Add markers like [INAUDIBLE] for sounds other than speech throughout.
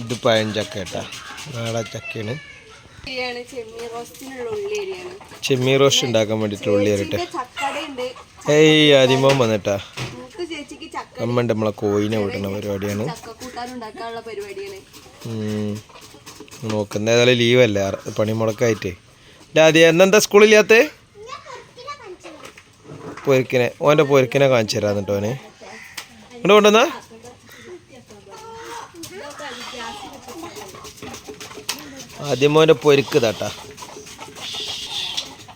ഇത് പഴഞ്ചക്ക കേട്ടാ. നാടൻ ചക്കയാണ്. ചെമ്മീ ചെമ്മീൻ റോസ്റ്റ് ഉണ്ടാക്കാൻ വേണ്ടിട്ട് ഉള്ളി ചക്കടയുണ്ട്. ഏയ് ആദ്യമോ വന്നിട്ടാ. അമ്മണ്ട് നമ്മളെ കോയിനെ വിടുന്ന പരിപാടിയാണ്. നോക്കുന്ന ഏതായാലും ലീവല്ലേ പണി പണിമുടക്കായിട്ട് ആദ്യം എന്നെന്താ സ്കൂളില്ലാത്ത പൊരിക്കിനെ ഓന്റെ പൊരിക്കിനെ കാണിച്ചു തരാന്നിട്ടോനെ ഇങ്ങോട്ട് കൊണ്ടുവന്നാ? ആദ്യം മോന്റെ പൊരുക്ക് തട്ടാ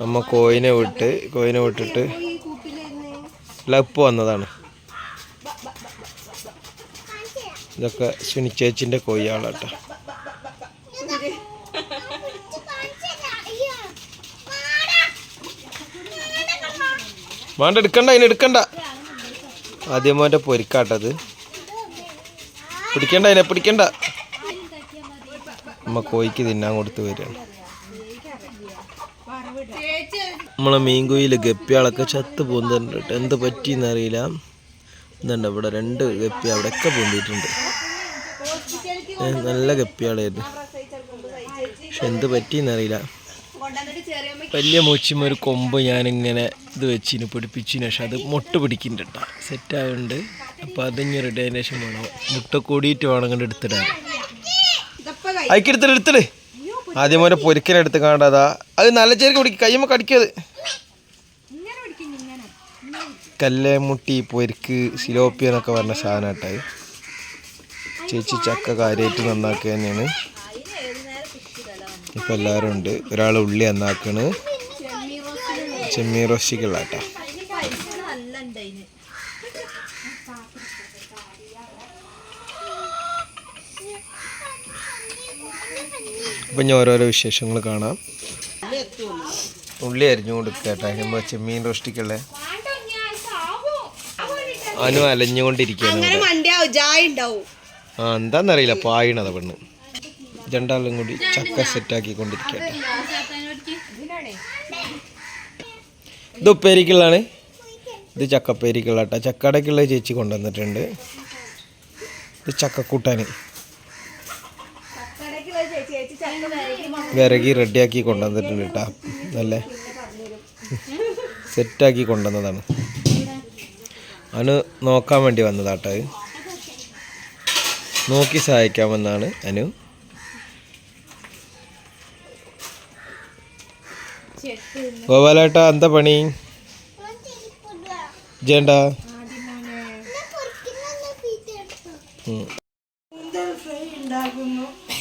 നമ്മ കോയിനെ വിട്ട് കോയിനെ വിട്ടിട്ട് ലപ്പ് വന്നതാണ്. ഇതൊക്കെ സുനിച്ചേച്ചിന്റെ കോയിയാളാട്ടാ. വേണ്ട എടുക്കണ്ട അതിന് എടുക്കണ്ട. ആദ്യം മോന്റെ പൊരിക്കാട്ടത്. പിടിക്കണ്ട അതിനെ പിടിക്കണ്ട. അമ്മ കോയിക്ക് തിന്നാൻ കൊടുത്ത് വരികയാണ് നമ്മളെ മീൻകുയിൽ ഗപ്പിയാളൊക്കെ ചത്ത് പൂന്തിട്ടുണ്ട് എന്ത് പറ്റിയെന്ന് അറിയില്ല. ഇതുണ്ട് ഇവിടെ രണ്ട് ഗപ്പി അവിടെയൊക്കെ പൂന്തിയിട്ടുണ്ട്. നല്ല ഗപ്പിയാളായിരുന്നു പക്ഷെ എന്ത് പറ്റിയെന്ന് അറിയില്ല. കൊണ്ടുവന്നിട്ട് ചെറിയ വലിയ മൂച്ചിമ ഒരു കൊമ്പ് ഞാനിങ്ങനെ ഇത് വെച്ചിന് പിടിപ്പിച്ചിന്. പക്ഷെ അത് മുട്ട പിടിക്കുന്നുണ്ട് സെറ്റായതുകൊണ്ട് അപ്പോൾ അതിങ്ങനെ ഡൈനേഷൻ ശേഷം വേണം. മുട്ട കൂടിയിട്ട് വേണം കണ്ട് എടുത്തിടാൻ. അയക്കെടുത്തിട്ട് എടുത്തിട്ട് ആദ്യം മോനെ പൊരിക്കലെടുത്ത് കാണാതാ. അത് നല്ല ചേർക്ക് പിടിക്കും കയ്യുമ്പോൾ കടിക്കത് കല്ലേമുട്ടി പൊരിക്ക് സിലോപ്പി എന്നൊക്കെ പറഞ്ഞ സാധനം ആട്ടായി ചേച്ചി ചക്ക കാര്യമായിട്ട് നന്നാക്കുക തന്നെയാണ്. ഇപ്പം എല്ലാവരും ഉണ്ട്. ഒരാൾ ഉള്ളി നന്നാക്കണ്. ചെമ്മീൻ റോസ്റ്റിക്കുള്ള അപ്പം ഞാൻ ഓരോരോ വിശേഷങ്ങൾ കാണാം. ഉള്ളി അരിഞ്ഞു കൊടുക്കുക കേട്ടോ. നമ്മൾ ചെമ്മീൻ റോഷ്ടിക്കല്ലേ അനു അലഞ്ഞുകൊണ്ടിരിക്കുകയാണ് ആ എന്താന്നറിയില്ല പായണത പെണ്ണ്. രണ്ടാളും കൂടി ചക്ക സെറ്റാക്കി കൊണ്ടിരിക്കട്ടെ ഇത് ഉപ്പേരിക്കുള്ളതാണ്. ഇത് ചക്കപ്പേരിക്കുള്ള കേട്ടോ. ചക്കടക്കുള്ള ചേച്ചി കൊണ്ടുവന്നിട്ടുണ്ട്. ഇത് ചക്കക്കൂട്ടാൻ ചേച്ചി ചക്ക വരക്കി വിറകി റെഡിയാക്കി കൊണ്ടുവന്നിട്ടുണ്ട് കേട്ടോ. നല്ല സെറ്റാക്കി കൊണ്ടുവന്നതാണ്. അനു നോക്കാൻ വേണ്ടി വന്നതാട്ടോ നോക്കി സഹായിക്കാമെന്നാണ് അനു. ഗോപാലേട്ടാ എന്താ പണി? ജേണ്ട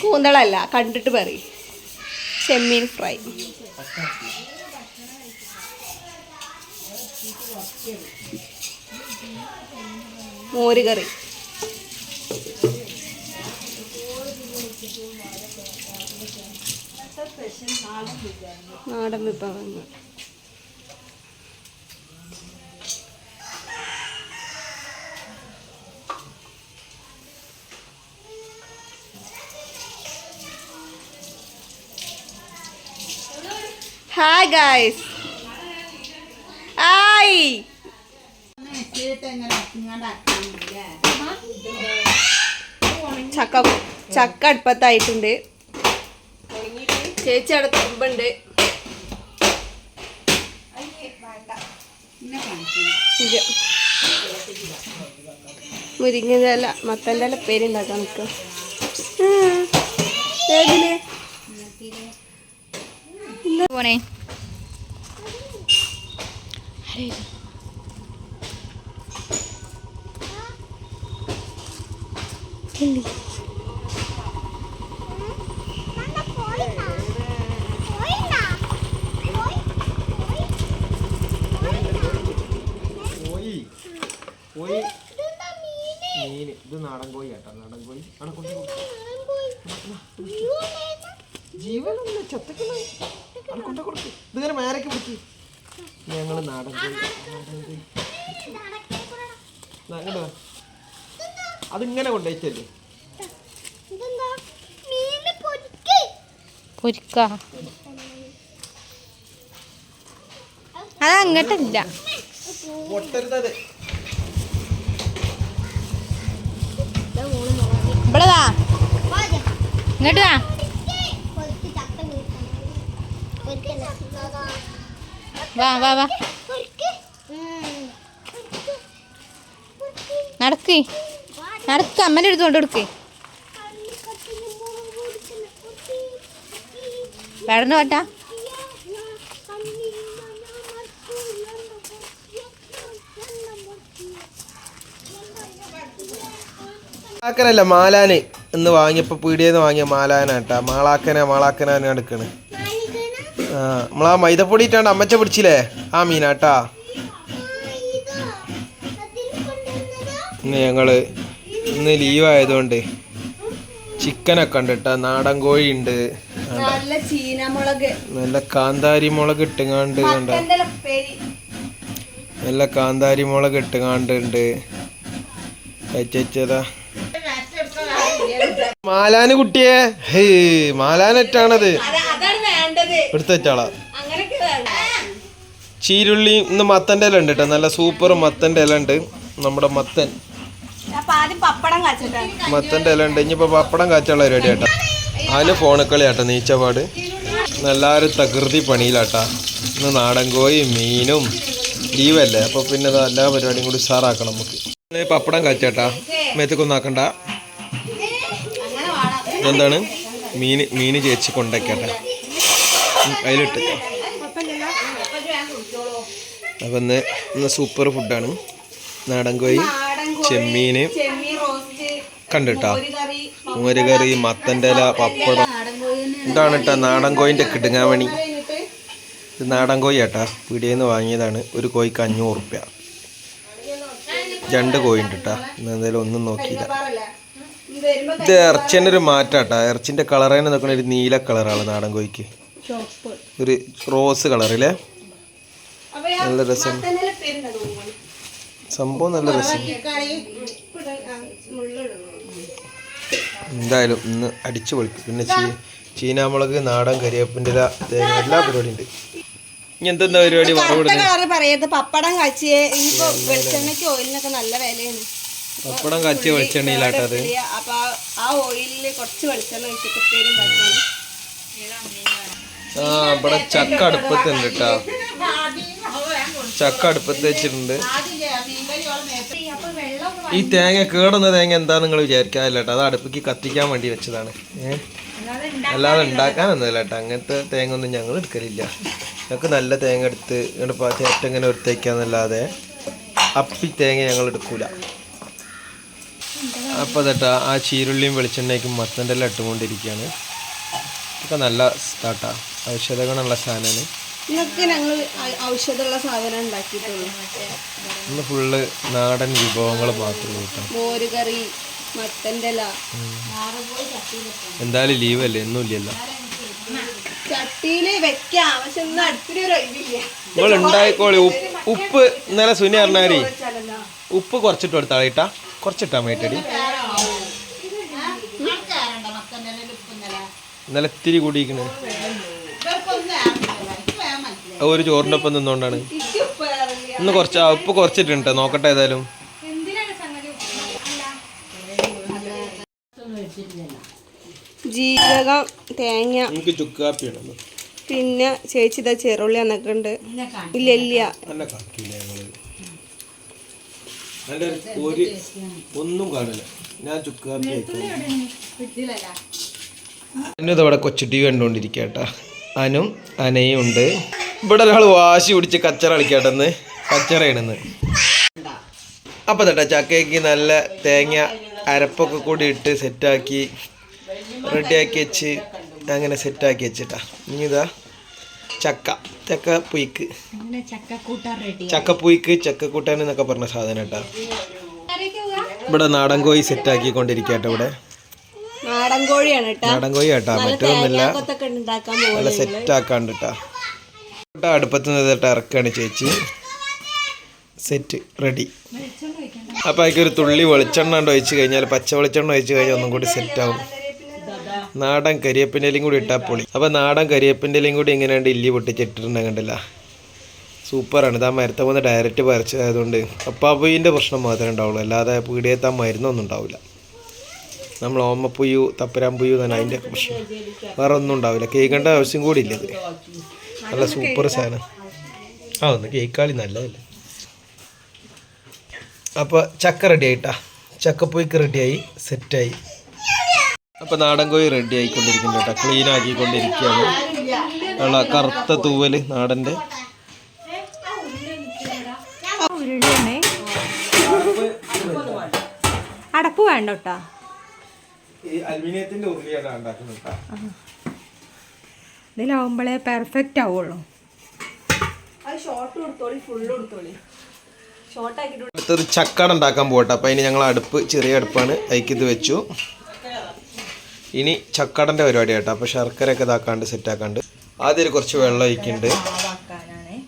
കൂന്തളല്ല കണ്ടിട്ട് പറയും. ചെമ്മീൻ ഫ്രൈ മോരുകറി നാടൻ വിഭവങ്ങൾ. ഹായ് ഗായ്സ് ഹായ് ചക്ക ചക്ക അടുപ്പത്തായിട്ടുണ്ട്. ചേച്ചി അവിടെ തുമ്പുണ്ട്. ഇല മത്തന്റെ ഇല പേര് നിൽക്കാം നിൽക്കുക ഏതിൽ പോണേ. കോഴി കോഴി മീൻ ഇത് നാടൻ കോഴി കേട്ടോ നാടൻ കോഴി. ആണ് കൊണ്ട് ജീവനല്ല ചത്തക്കണ കൊണ്ട് കൊടുക്ക് ഇതിങ്ങനെ മേരക്ക് പിടിക്ക് ഞങ്ങൾ നാടൻ കോഴി നാടൻ കോഴി ദാ ഇങ്ങോട്ട് വാ. അതിങ്ങനെ കൊണ്ടുപോയിട്ടല്ലേ? പൊരിക്ക. അത് അങ്ങോട്ടല്ല. ഇവിടെതാ. ഇങ്ങോട്ട് വാ. വാ വാ വാ. നടക്ക്. നടക്ക് അമ്മന്റെ അടുത്ത് കൊണ്ട് കൊടുക്കേ. കടന്നു പാട്ടാ. മാലാക്കനല്ല മാലാന് എന്ന് വാങ്ങിയപ്പോൾ പീടിയെന്ന് വാങ്ങിയ മാലാനാട്ടാ മാളാക്കന മാളാക്കനാണ് എടുക്കണ് ആ നമ്മളാ മൈദപ്പൊടി ഇട്ടാണ്ട് അമ്മച്ച പിടിച്ചില്ലേ? ആ മീനാട്ടാ ഇന്ന് ഞങ്ങൾ ഇന്ന് ലീവ് ആയതുകൊണ്ട് ചിക്കനൊക്കെ ഉണ്ട് കേട്ടോ നാടൻ കോഴി ഉണ്ട്. നല്ല ചീനമുളക് നല്ല കാന്താരി മുളക് ഇട്ടുങ്ങാണ്ട് കണ്ട? നല്ല കാന്താരി മുളക് ഇട്ടുങ്ങാണ്ട് ഉണ്ട്. കഴിച്ചതാ മാലാന് കുട്ടിയെ. ഹേ മാലാനെറ്റാണത് എടുത്തച്ചാളാ ചീരുള്ളി ഇന്ന് മത്തന്റെ ഇല ഉണ്ട് കേട്ടോ നല്ല സൂപ്പർ മത്തന്റെ ഇല ഉണ്ട്. നമ്മുടെ മത്തൻ. ആദ്യം പപ്പടം മത്തന്റെ ഇല ഉണ്ട്. ഇനിയിപ്പോൾ പപ്പടം കാച്ചുള്ള പരിപാടി ആട്ടാ അതിന് ഫോണക്കളി ആട്ടാ നീച്ചപാട്. എല്ലാവരും തകൃതി പണിയിലാട്ടാ. ഇന്ന് നാടൻ കോഴി മീനും ലീവല്ലേ? അപ്പോൾ പിന്നെ എല്ലാ പരിപാടിയും കൂടി ഉഷാറാക്കണം നമുക്ക്. പപ്പടം കാച്ചാട്ടാ. മേത്തക്കൊന്നാക്കണ്ട എന്താണ് മീന് മീന് ചേച്ചി കൊണ്ടേക്കട്ടെ അതിലിട്ട്. അപ്പം ഇന്ന് ഇന്ന് സൂപ്പർ ഫുഡാണ്. നാടൻ കോഴി ചെമ്മീന് കണ്ടിട്ടാ? മോരുകറി കറി മോര് കറി മത്തന്റെ ഇല പപ്പടം. ഇതാണ് കേട്ടോ നാടൻ കോയിന്റെ കിടുങ്ങാമണി ഇത് നാടൻ കോഴി കേട്ടാ നിന്ന് വാങ്ങിയതാണ്. ഒരു കോഴിക്ക് അഞ്ഞൂറ് റുപ്യ. രണ്ട് കോഴി ഉണ്ട് കേട്ടാ. ഇന്ന് എന്തായാലും ഒന്നും നോക്കിയില്ല. ഇത് ഇറച്ചിന്റെ ഒരു മാറ്റാട്ടാ. ഇറച്ചിന്റെ കളർ തന്നെ നോക്കണ ഒരു നീല കളറാണ് നാടൻ കോഴിക്ക്. ഒരു റോസ് കളറില്ലേ? നല്ല രസം. സംഭവം നല്ല രസം. എന്തായാലും ഇന്ന് അടിച്ചു പൊളിക്കും. പിന്നെ ചീ ചീനാമുളക് നാടൻ കരിവേപ്പിന്റെ ഇല തേങ്ങ എല്ലാ പരിപാടിയും ഉണ്ട് ഇനി എന്തെന്താ പരിപാടി വറവിടുന്നത് കളറ് പറയരുത്. പപ്പടം കാച്ചിയേ ഇനിയിപ്പോ വെളിച്ചെണ്ണയ്ക്ക് ഓയിലിനൊക്കെ നല്ല വിലയാണ്. പപ്പടം കാച്ചിയ വെളിച്ചെണ്ണയിലാട്ടത് അപ്പൊ ആ- ആ ഓയിലിൽ കുറച്ച് വെളിച്ചെണ്ണ ഒഴിച്ചിട്ട് ഉപ്പേരി ഉണ്ടാക്കാണ്. ആ ഇവിടെ ചക്ക അടുപ്പത്തുണ്ട് കേട്ടോ. ചക്ക അടുപ്പത്ത് വെച്ചിട്ടുണ്ട്. ഈ തേങ്ങ കേടുന്ന തേങ്ങ എന്താ നിങ്ങൾ വിചാരിക്കാതില്ല കേട്ടോ. അത് അടുപ്പിക്ക് കത്തിക്കാൻ വേണ്ടി വെച്ചതാണ്. ഏഹ് അല്ലാതെ ഉണ്ടാക്കാനൊന്നുമില്ല കേട്ടോ. അങ്ങനത്തെ തേങ്ങ ഒന്നും ഞങ്ങൾ എടുക്കലില്ല. ഞങ്ങൾക്ക് നല്ല തേങ്ങ എടുത്ത് ഇങ്ങോട്ട് ചേട്ട ഇങ്ങനെ ഒരുത്തേക്കാന്നല്ലാതെ അപ്പി തേങ്ങ ഞങ്ങൾ എടുക്കൂല. അപ്പോൾ തട്ടാ ആ ചീരുള്ളിയും വെളിച്ചെണ്ണയ്ക്കും മത്തന്റെ എല്ലാം ഇട്ടുകൊണ്ടിരിക്കുകയാണ്. ഇതൊക്കെ നല്ല ഔഷധ ഗുണമുള്ള സാധനമാണ്. ഇന്നൊക്കെ ഞങ്ങൾ ഔഷധമുള്ള സാധനം ഉണ്ടാക്കിയിട്ടുള്ളൂ ഇന്ന് ഫുള്ള് നാടൻ വിഭവങ്ങൾ മാത്രമേ മോരുകറി മോര് കറി മത്തന്റെ ഇല എന്തായാലും ലീവല്ലേ ഒന്നും ഇല്ലല്ലോ ചട്ടിയിൽ വെക്കാം പക്ഷെ ഇന്ന് അടുത്തൊരു ഒഴിവില്ല നിങ്ങൾ ഉണ്ടായിക്കോളി ഉപ്പ് ഉപ്പ് ഇന്നലെ സുനി പറഞ്ഞാരി ഉപ്പ് കുറച്ചിട്ട് കൊടുത്താളെ ഇട്ടാ കുറച്ചിട്ടാ മേട്ടടി ഇന്നലെ ഇത്തിരി കൂടിയിരിക്കണേ ഒരു ചോറിന്റെ ഒപ്പം നിന്നുകൊണ്ടാണ് ഇന്ന് കുറച്ച് ഉപ്പ് കുറച്ചിട്ടുണ്ട് നോക്കട്ടെ ഏതായാലും. ജീരകം തേങ്ങ എനിക്ക് ചുക്കാപ്പിയാണ് പിന്നെ ചേച്ചി ഇതാ ചെറുള്ളി എന്നൊക്കെ ഉണ്ട് ഇല്ല ഇല്ല. നല്ല കാക്കിയില്ല ഞങ്ങൾ? നല്ല ഒരു ഒന്നും കാണില്ല. ഞാൻ ചുക്കാപ്പി അനു ഇവിടെ കൊച്ചു ടി വി കണ്ടുകൊണ്ടിരിക്കട്ടാ അനും അനയും ഉണ്ട്. ഇവിടെ ഒരാൾ വാശി പിടിച്ച് കച്ചറ കളിക്കട്ടെന്ന്. കച്ചറയാണെന്ന്. അപ്പം തട്ടാ ചക്കയ്ക്ക് നല്ല തേങ്ങ അരപ്പൊക്കെ കൂടി ഇട്ട് സെറ്റാക്കി റെഡിയാക്കി വെച്ച് അങ്ങനെ സെറ്റാക്കി വെച്ചിട്ടാ. ഇനി ഇതാ ചക്ക. ചക്ക പുയ്ക്ക്. ചക്കപ്പുയ്ക്ക് ചക്കക്കൂട്ടാൻ എന്നൊക്കെ പറഞ്ഞ സാധനം കേട്ടാ ഇവിടെ നാടൻ കോഴി സെറ്റാക്കി കൊണ്ടിരിക്കട്ടോ ഇവിടെ. നാടൻ കോഴിയാണ് നാടൻ കോഴി കേട്ടാ മറ്റൊന്നുമില്ല നല്ല സെറ്റാക്കാണ്ട് കേട്ടാ അടുപ്പത്ത് നിന്നിട്ട് ഇറക്കുകയാണ് ചേച്ചി. Set ready. അപ്പോൾ അതിലേക്ക് ഒരു തുള്ളി വെളിച്ചെണ്ണ കൊണ്ട് ഒഴിച്ച് കഴിഞ്ഞാൽ പച്ച വെളിച്ചെണ്ണ ഒഴിച്ച് കഴിഞ്ഞാൽ ഒന്നും കൂടി സെറ്റാവും നാടൻ കരിയേപ്പിന്റെ കൂടി ഇട്ടാൽ പൊളി. അപ്പോൾ നാടൻ കരിയേപ്പിന്റെ കൂടി ഇങ്ങനെയുണ്ട് ഇല്ലി പൊട്ടിച്ചിട്ടിട്ടുണ്ടെങ്കിൽ കണ്ടില്ല. സൂപ്പറാണ്. ഇതാ മരത്തെ വന്ന് ഡയറക്റ്റ് പരച്ചതായതുകൊണ്ട് കപ്പാപ്പൊയിന്റെ പ്രശ്നം മാത്രമേ ഉണ്ടാവുള്ളൂ. അല്ലാതെ പീടിയത്ത് ആ മരുന്നൊന്നും ഉണ്ടാവില്ല. നമ്മൾ ഓമപ്പുയു തപ്പരാമ്പുയു തന്നെ അതിന്റെ പ്രശ്നം. വേറെ ഒന്നും ഉണ്ടാവില്ല. കേൾക്കേണ്ട ആവശ്യം കൂടി ഇല്ല ഇത് നല്ല സൂപ്പർ സാധനം. ആ ഒന്ന് കേക്കാളി നല്ലതല്ലേ? അപ്പോൾ ചക്ക റെഡി ആയിട്ടാ ചക്കപ്പൊയ്ക്ക് റെഡിയായി സെറ്റായി. അപ്പോൾ നാടൻ കോഴി റെഡി ആയിക്കൊണ്ടിരിക്കുന്നു കേട്ടോ. ക്ലീൻ ആക്കിക്കൊണ്ടിരിക്കുകയാണ്. ഉള്ള കറുത്ത തൂവൽ നാടന്റെ. അടപ്പ് വേണ്ട കേട്ടോ അലുമിനിയത്തിന്റെ ഉരുളിയാണ് ഉണ്ടാക്കുന്നത് ഇതിലാവുമ്പോഴേ പെർഫെക്റ്റ് ആവുള്ളൂ. അടുത്തത് ചക്കട ഉണ്ടാക്കാൻ പോകട്ടെ അപ്പം അതിന് ഞങ്ങൾ അടുപ്പ് ചെറിയ അടുപ്പാണ്. അതിക്ക് ഇത് വെച്ചു. ഇനി ചക്കടന്റെ പരിപാടി കേട്ടോ. അപ്പോൾ ശർക്കരയൊക്കെ ഇതാക്കാണ്ട് സെറ്റാക്കാണ്ട് ആദ്യം കുറച്ച് വെള്ളം ഒഴിക്കുന്നുണ്ട്.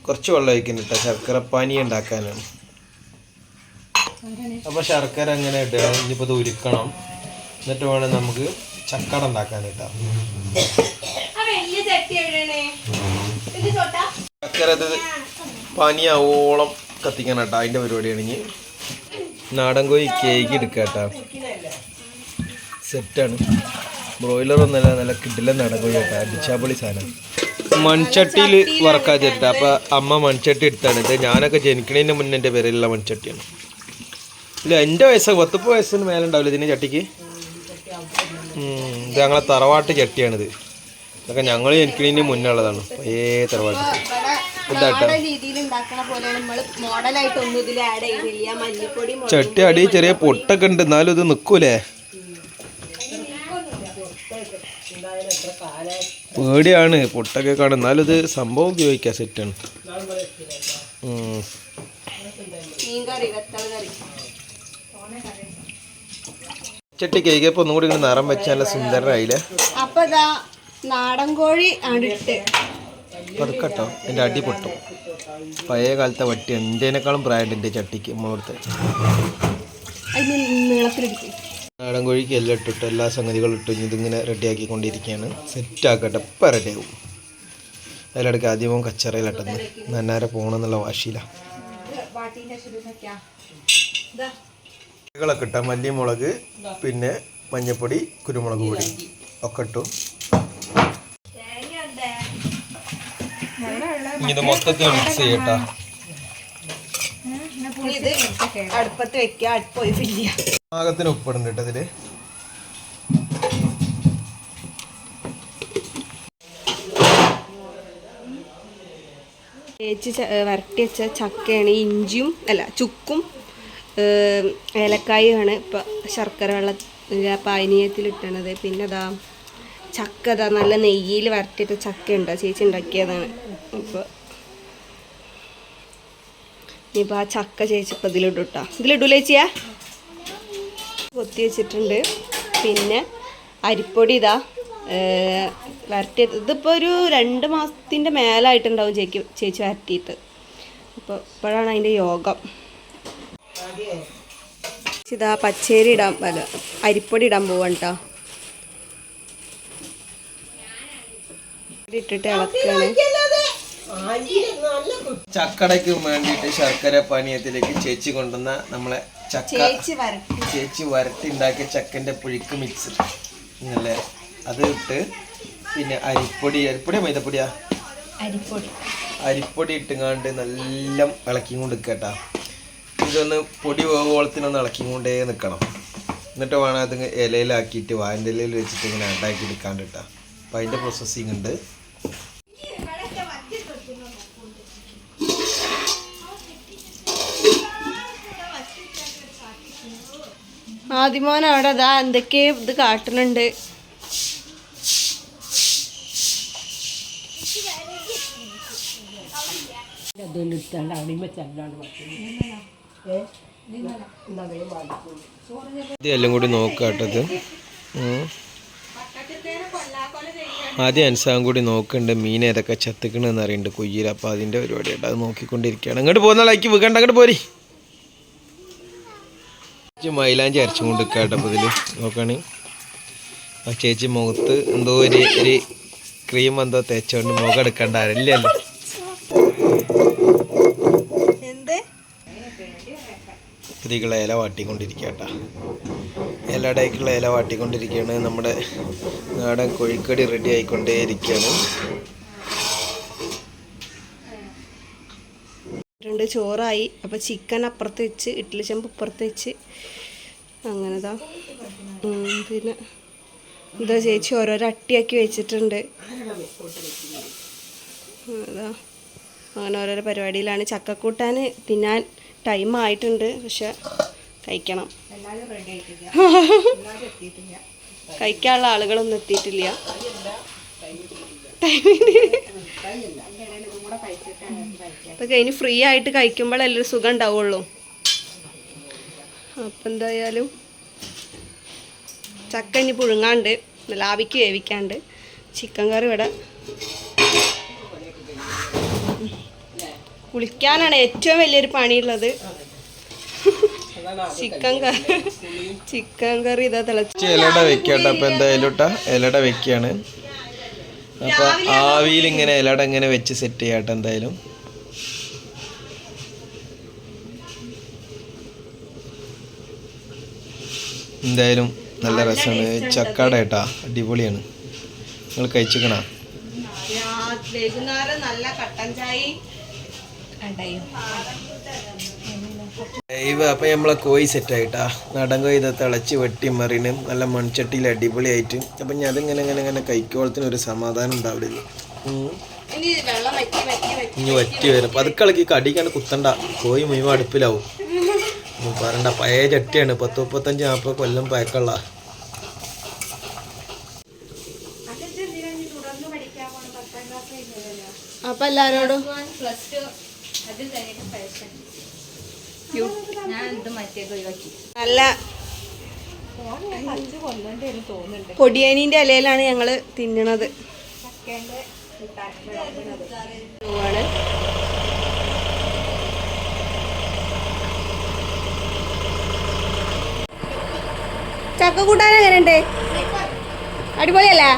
കുറച്ച് വെള്ളം ഒഴിക്കുന്നുണ്ട് കേട്ടോ. ശർക്കര പാനി ഉണ്ടാക്കാനാണ്. അപ്പോൾ ശർക്കര അങ്ങനെ ഇടുക. ഇനിയിപ്പോൾ ഇത് ഉരുക്കണം. എന്നിട്ട് വേണം നമുക്ക് ചക്കട ഉണ്ടാക്കാൻ കേട്ടോ ആ വലിയ ചട്ടി എവിടെയാണേ ഇത് ചോട്ടാ ചക്കര ഇത് പനിയാവോളം കത്തിക്കണം കേട്ടോ അതിന്റെ പരിപാടിയാണ് ഇനി. നാടൻ കോഴി കേക്ക് എടുക്കുക കേട്ടോ സെറ്റാണ് ബ്രോയിലർ ഒന്നല്ല നല്ല കിട്ടില്ല നാടൻ കോഴി കേട്ടോ അടിച്ചാപ്പൊളി സാധനം. മൺചട്ടിയിൽ വറക്കാൻ ചേട്ടാ അപ്പം അമ്മ മൺചട്ടി എടുത്താണ്. ഇത് ഞാനൊക്കെ ജനിക്കണതിന്റെ മുന്നേ എന്റെ പേരിലുള്ള മൺചട്ടിയാണ്. ഇല്ല എന്റെ വയസ്സ്. പത്തിപ്പോ വയസ്സിന് മേലെ ഉണ്ടാവില്ല ഇതിന്റെ ചട്ടിക്ക് ഇത് ഞങ്ങളെ തറവാട്ട് ചട്ടിയാണിത്. ഇതൊക്കെ ഞങ്ങൾ ജനിക്കണതിന് മുന്നേ ഉള്ളതാണ്. ഏ തറവാട്ട് ചട്ടി അടി ചെറിയ പൊട്ടൊക്കെ ഉണ്ട് എന്നാലും ഇത് നിക്കൂലേ? പേടിയാണ് പൊട്ടൊക്കെ കാണും എന്നാലും ഇത് സംഭവം ഉപയോഗിക്കാം സെറ്റാണ് ചട്ടി കേക്കിയപ്പോൾ ഒന്നും കൂടി ഇങ്ങനെ നിറം വെച്ചാൽ സുന്ദരായില്ലേ സുന്ദരനായില്ലേ? അപ്പൊ നാടൻ കോഴി ആണ്ടിട്ട് പതുക്കട്ടോ. എന്റെ അടി പൊട്ടും. പഴയ കാലത്തെ വട്ടി എന്റെനേക്കാളും പ്രായമുണ്ട് എന്റെ ചട്ടിക്ക് മുഹൂർത്ത് നാടൻ കോഴിക്ക് എല്ലാം ഇട്ടിട്ട് എല്ലാ സംഗതികളും ഇട്ട് ഇതിങ്ങനെ റെഡിയാക്കിക്കൊണ്ടിരിക്കുകയാണ്. സെറ്റ് ആക്കട്ടെ ഇപ്പം റെഡിയാവും. അതിലിടയ്ക്ക് ആദ്യമോ കച്ചറയിലട്ടെന്ന് നന്നാരെ പോകണമെന്നുള്ള വാശിയിലാണ് കളൊക്കെ ഇട്ടാൽ മല്ലിമുളക് പിന്നെ മഞ്ഞപ്പൊടി കുരുമുളക് പൊടി ഒക്കെ ഇട്ടു. ഇനി ഇത് മൊത്തത്തിൽ മിക്സ് ചെയ്യട്ടാ. ഇത് അടുപ്പത്ത് വെക്കുക അടുപ്പ് പാകത്തിന് ഉപ്പിടുന്നുണ്ട് കേട്ടോ ഇതിൽ. തേച്ച് വരട്ടി വെച്ച ചക്കയാണ് ഇഞ്ചിയും അല്ല ചുക്കും ഏം, ഏലക്കായുമാണ് ഇപ്പം ശർക്കര വെള്ള പാനീയത്തിലിട്ടണത്. പിന്നെ അതാ ചക്ക അതാ നല്ല നെയ്യിൽ വരട്ടിയിട്ട് ചക്ക ഉണ്ടോ ചേച്ചി ഉണ്ടാക്കിയതാണ്. ഇപ്പോൾ ഇനിയിപ്പോൾ ആ ചക്ക ചേച്ചി ഇപ്പം ഇതിലിടും കേട്ടോ ചേച്ചിയാ. കൊത്തി വെച്ചിട്ടുണ്ട് പിന്നെ അരിപ്പൊടി ഇതാ വരട്ടി ഇതിപ്പോൾ ഒരു രണ്ട് മാസത്തിന്റെ മേലായിട്ടുണ്ടാവും ചേച്ചി ചേച്ചി വരട്ടിയിട്ട് അപ്പോൾ ഇപ്പോഴാണ് അതിന്റെ യോഗം. ഇതാ പച്ചേരി ഇടാൻ അല്ല അരിപ്പൊടി ഇടാൻ പോവാണ് കേട്ടോ ഇട്ടിട്ട് ഇളക്കാണ്. ചക്കടയ്ക്ക് വേണ്ടിയിട്ട് ശർക്കര പാനീയത്തിലേക്ക് ചേച്ചി കൊണ്ടുവന്ന നമ്മളെ ചക്ക ചേച്ചി വരട്ടി. ഉണ്ടാക്കിയ ചക്കന്റെ പുഴുക്ക് മിക്സ്. അല്ലേ അത് ഇട്ട് പിന്നെ അരിപ്പൊടി അരിപ്പൊടിയാ മൈദപ്പൊടിയാ? അരിപ്പൊടി. അരിപ്പൊടി ഇട്ടുങ്ങാണ്ട് നല്ല ഇളക്കി കൊണ്ട് നിൽക്കട്ടാ ഇതൊന്ന് പൊടി വേവോളത്തിനൊന്ന് ഇളക്കി കൊണ്ടേ നിൽക്കണം എന്നിട്ട് വേണം അത് ഇലയിലാക്കിയിട്ട് വാന്റെ ഇലയിൽ വെച്ചിട്ട് ഇങ്ങനെ ഉണ്ടാക്കി എടുക്കാണ്ടിട്ടാ. അപ്പം അതിന്റെ പ്രോസസ്സിങ് ഉണ്ട്. ആദ്യമോൻ അവിടെ അതാ എന്തൊക്കെ ഇത് കാട്ടുന്നുണ്ട്. എല്ലാം കൂടി നോക്കാട്ടത്. ആദ്യം അൻസാം കൂടി നോക്കുന്നുണ്ട് മീൻ ഏതൊക്കെ ചത്തുക്കണെന്ന് അറിയുന്നുണ്ട് കുയ്യിൽ അപ്പോൾ അതിന്റെ പരിപാടിയായിട്ട് അത് നോക്കിക്കൊണ്ടിരിക്കുകയാണ്. അങ്ങോട്ട് പോകുന്ന ലൈക്ക് വീക്കണ്ട അങ്ങോട്ട് പോരി. മൈലാഞ്ചി അരച്ചും കൊണ്ട് കേട്ടപ്പോൾ ഇതിൽ നോക്കുകയാണെങ്കിൽ ആ ചേച്ചി മുഖത്ത് എന്തോ ഒരു ഒരു ക്രീം എന്തോ തേച്ചുകൊണ്ട് മുഖം എടുക്കേണ്ട ഇല്ലല്ലോ എന്ത്? സ്ത്രീകളെ ഇല വാട്ടിക്കൊണ്ടിരിക്കട്ട. കേട്ടോ ഇലടേക്കുള്ള ഇല വാട്ടിക്കൊണ്ടിരിക്കുകയാണ് നമ്മുടെ നാടൻ കോഴിക്കടി റെഡി ആയിക്കൊണ്ടേയിരിക്കുകയാണ് രണ്ട് ചോറായി. അപ്പോൾ ചിക്കൻ അപ്പുറത്ത് വെച്ച് ഇഡ്ഡലി ചെമ്പ് ഇപ്പുറത്ത് വെച്ച്. അങ്ങനെതാ. പിന്നെ എന്താ ചേച്ചി ഓരോരോ അട്ടിയാക്കി വെച്ചിട്ടുണ്ട്. അതാ. അങ്ങനെ ഓരോരോ പരിപാടിയിലാണ്. ചക്കക്കൂട്ടാൻ തിന്നാൻ ടൈം ആയിട്ടുണ്ട്. പക്ഷെ കഴിക്കണം. കഴിക്കാനുള്ള ആളുകളൊന്നും എത്തിയിട്ടില്ല. അതൊക്കെ ഇനി ഫ്രീ ആയിട്ട് കഴിക്കുമ്പോഴല്ലേ ഒരു സുഖം ഉണ്ടാവുള്ളൂ. അപ്പം എന്തായാലും ചക്ക ഇനി പുഴുങ്ങാണ്ട് ലാവിക്ക് വേവിക്കാണ്ട് ചിക്കൻ കറി ഇവിടെ. കുളിക്കാനാണ് ഏറ്റവും വലിയൊരു പണിയുള്ളത്. ചിക്കൻ കറി ചിക്കൻ കറി ഇതാ തിളച്ച് ഇലട വെക്കാട്ടോ അപ്പൊ എന്തായാലും ഇട്ടാ ഇലട വെക്കാണ്. അപ്പൊ ആവിയിൽ ഇങ്ങനെ ഇലയുടെ ഇങ്ങനെ വെച്ച് സെറ്റ് ചെയ്യാട്ടെ എന്തായാലും. എന്തായാലും നല്ല രസമാണ്. ചക്കാട ഏട്ടാ അടിപൊളിയാണ്. നിങ്ങൾ കഴിച്ചിക്കണ? വൈകുന്നേരം നല്ല കട്ടൻ ചായ ഇവ അപ്പം നമ്മളെ കോഴി സെറ്റായിട്ടാ നടൻ നാടൻ കോഴി ഇത് തിളച്ച് വെട്ടി മറിന് നല്ല മൺചട്ടിയിൽ അടിപൊളിയായിട്ട്. അപ്പം ഞാൻ അതിങ്ങനെ ഇങ്ങനെ ഇങ്ങനെ കൈക്കോളത്തിന് ഒരു സമാധാനം ഉണ്ടാവില്ല. ഇനി വെള്ളം വറ്റി വരും അപ്പം ഇനി വറ്റി വരും. പതുക്കളക്ക് കടിക്കാണ്ട് കുത്തണ്ട. കോഴി മുഴുവൻ അടുപ്പിലാവും. [LAUGHS] പറണ്ട പറയണ്ട. പഴയ ചട്ടിയാണ്. പത്ത് മുപ്പത്തഞ്ച് നാൽപ്പത് കൊല്ലം പഴക്കള്ള. അപ്പൊ എല്ലാരോടും നല്ല പൊടിയേനീന്റെ ഇലയിലാണ് ഞങ്ങൾ തിന്നണത്. ചക്ക കൂട്ടാൻ എങ്ങനെയുണ്ട്? അടിപൊളിയല്ലേ?